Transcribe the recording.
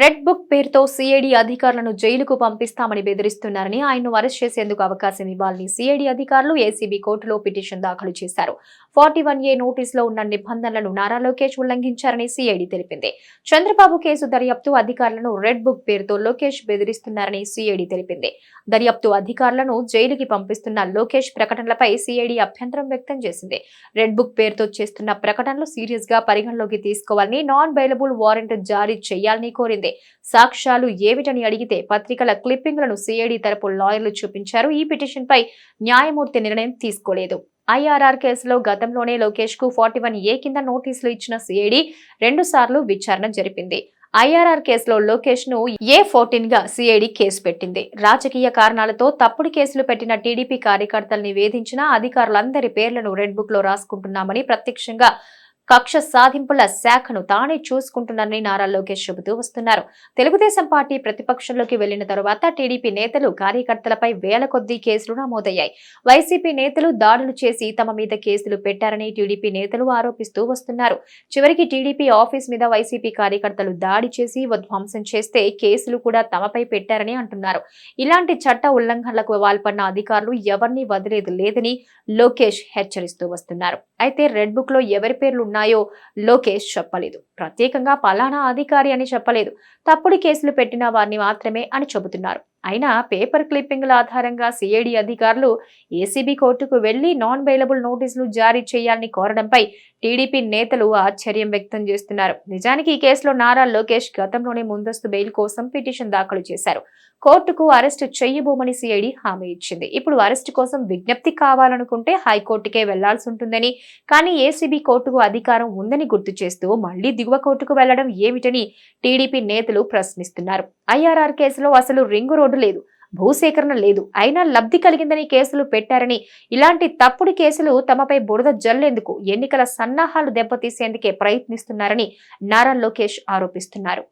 Red book పేరుతో CID అధికారులను జైలుకు పంపిస్తామని బెదిరిస్తున్నారని ఆయన్ను అరెస్ట్ చేసేందుకు అవకాశం ఇవ్వాలని సిఐడి అధికారులు ఏసీబీ కోర్టులో పిటిషన్ దాఖలు చేశారు. ఫార్టీ వన్ ఏ నోటీసులో ఉన్న నిబంధనలను నారా లోకేష్ ఉల్లంఘించారని సిఐడి తెలిపింది. చంద్రబాబు కేసు దర్యాప్తు అధికారులను రెడ్ బుక్ పేరుతో లోకేష్ బెదిరిస్తున్నారని సిఐడి తెలిపింది. దర్యాప్తు అధికారులను జైలుకి పంపిస్తున్న లోకేష్ ప్రకటనలపై సిఐడి అభ్యంతరం వ్యక్తం చేసింది. రెడ్ బుక్ పేరుతో చేస్తున్న ప్రకటనలు సీరియస్గా పరిగణలోకి తీసుకోవాలని నాన్ బెయిలబుల్ వారెంట్ జారీ చేయాలని కోరింది. సాక్ష్యాలు ఏమిటని అడిగితే పత్రికల క్లిప్పింగ్లను సిఐడి తరపు లాయర్లు చూపించారు. ఈ పిటిషన్పై న్యాయమూర్తి నిర్ణయం తీసుకోలేదు. ఐఆర్ఆర్ కేసులో గతంలోనే లోకేష్కు ఫార్టీ వన్ ఏ కింద నోటీసులు ఇచ్చిన సిఐడి రెండు సార్లు విచారణ జరిపింది. ఐఆర్ఆర్ కేసులో లోకేష్ను ఏ ఫోర్టీన్గా సిఐడి కేసు పెట్టింది. రాజకీయ కారణాలతో తప్పుడు కేసులు పెట్టిన టీడీపీ కార్యకర్తల్ని వేధించిన అధికారులందరి పేర్లను రెడ్ బుక్లో రాసుకుంటున్నామని ప్రత్యక్షంగా కక్ష సాధింపుల శాఖను తానే చూసుకుంటున్నారని నారా లోకేష్ చెబుతూ వస్తున్నారు. తెలుగుదేశం పార్టీ ప్రతిపక్షంలోకి వెళ్ళిన తరువాత టీడీపీ నేతలు కార్యకర్తలపై వేల కొద్దీ కేసులు నమోదయ్యాయి. వైసీపీ నేతలు దాడులు చేసి తమ మీద కేసులు పెట్టారని టీడీపీ నేతలు ఆరోపిస్తూ వస్తున్నారు. చివరికి టీడీపీ ఆఫీస్ మీద వైసీపీ కార్యకర్తలు దాడి చేసి ధ్వంసం చేస్తే కేసులు కూడా తమపై పెట్టారని అంటున్నారు. ఇలాంటి చట్ట ఉల్లంఘనలకు పాల్పడిన అధికారులు ఎవరిని వదిలేదు లేదని లోకేష్ హెచ్చరిస్తూ వస్తున్నారు. అయితే రెడ్ బుక్లో ఎవరి పేర్లు ఉన్నాయో లోకేష్ చెప్పలేదు. ప్రత్యేకంగా పలానా అధికారి అని చెప్పలేదు. తప్పుడు కేసులు పెట్టిన వారిని మాత్రమే అని చెబుతున్నారు. అయినా పేపర్ క్లిప్పింగ్ల ఆధారంగా సిఐడి అధికారులు ఏసీబీ కోర్టుకు వెళ్ళి నాన్ బెయిలబుల్ నోటీసులు జారీ చేయాలని కోరడంపై టీడీపీ నేతలు ఆశ్చర్యం వ్యక్తం చేస్తున్నారు. నిజానికి ఈ కేసులో నారా లోకేష్ గతంలోనే ముందస్తు బెయిల్ కోసం పిటిషన్ దాఖలు చేశారు. కోర్టుకు అరెస్టు చేయబోమని సిఐడి హామీ ఇచ్చింది. ఇప్పుడు అరెస్టు కోసం విజ్ఞప్తి కావాలనుకుంటే హైకోర్టుకే వెళ్ళాల్సి ఉంటుందని కానీ ఏసీబీ కోర్టుకు అధికారం ఉందని గుర్తు చేస్తూ మళ్ళీ దిగువ కోర్టుకు వెళ్ళడం ఏమిటని టీడీపీ నేతలు ప్రశ్నిస్తున్నారు. ఐఆర్ఆర్ కేసులో అసలు రింగు రోడ్డు లేదు భూసేకరణ లేదు. అయినా లబ్ధి కలిగిందని కేసులు పెట్టారని ఇలాంటి తప్పుడు కేసులు తమపై బురద జల్లేందుకు ఎన్నికల సన్నాహాలు దెబ్బతీసేందుకే ప్రయత్నిస్తున్నారని నారా లోకేష్ ఆరోపిస్తున్నారు.